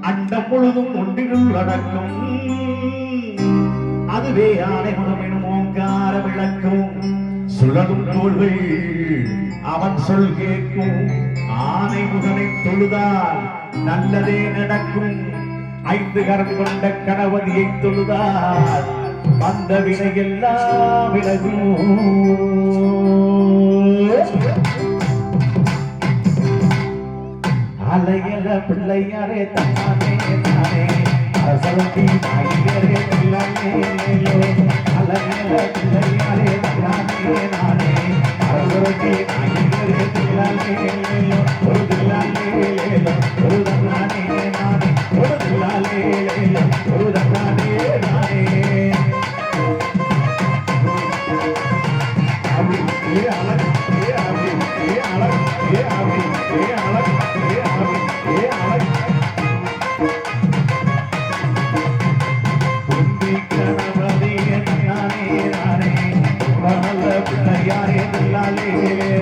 அண்டம் முழுதும் ஒன்றினுள் அடக்கும் அதுவே ஆனை முகமெனும் ஓங்கார விளக்கும். சுழலும் தோள்கள் அவன் சொல் கேட்கும். ஆனை முகனை தொழுதால் நல்லதே நடக்கும். ஐந்து கரம் கொண்ட கணவதியை தொழுதார் வந்த வினை எல்லாம் விலகும் அலையல பிள்ளையாரே தானே நானே அரசலத்தி நாயகரே பிள்ளையே அலையல பிள்ளையாரே தானே நானே அரசலத்தி நாயகரே பிள்ளையே ஒரு தில்லாலே ஒரு தன்னானே நானே ஒரு தில்லாலே ஒரு தன்னானே நானே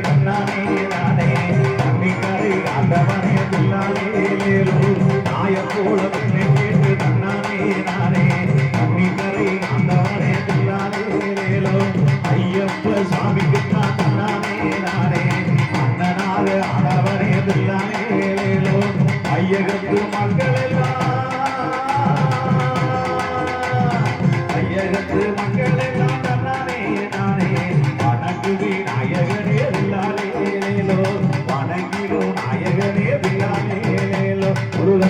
பின்னாலே நானே. நானே அன்னிக்கரை ஆண்டவனே பின்னாலே